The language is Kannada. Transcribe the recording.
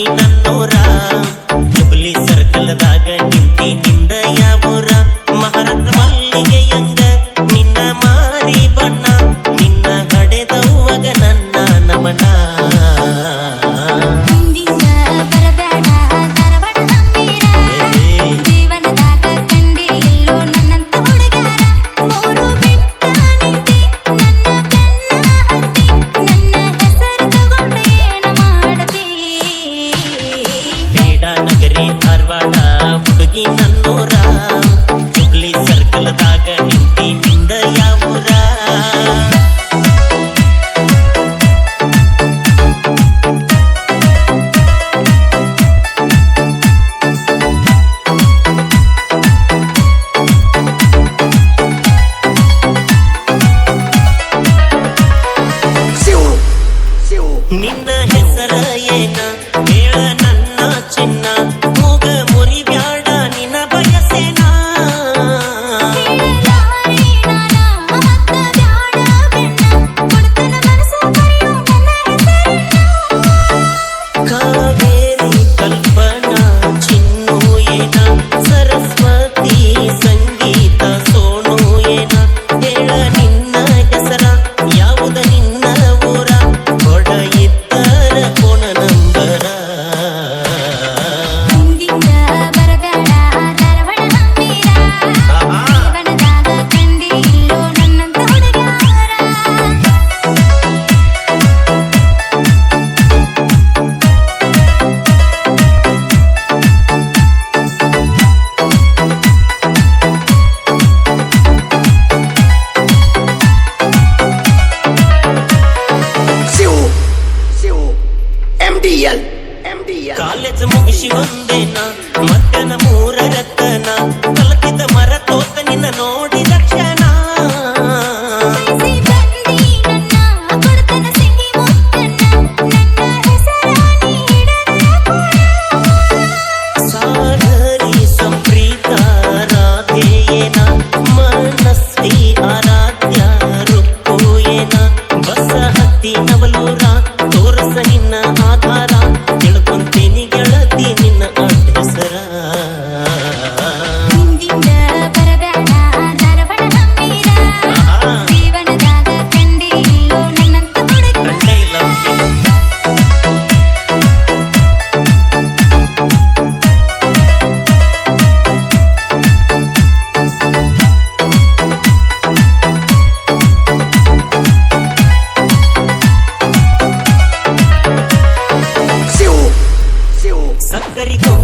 ಆಕಿ ನನ್ನೂರ ಹುಬ್ಳಿ Yeah. ಕಾಲೇಜ್ ಮುಗಿಸಿ ಒಂದೇನ ಮತ್ತನ ಮೂರ ರತ್ತನ ಕಲಕಿದ ಮರ ತೋತ ನಿನ್ನ ನೋಡಿ. rico.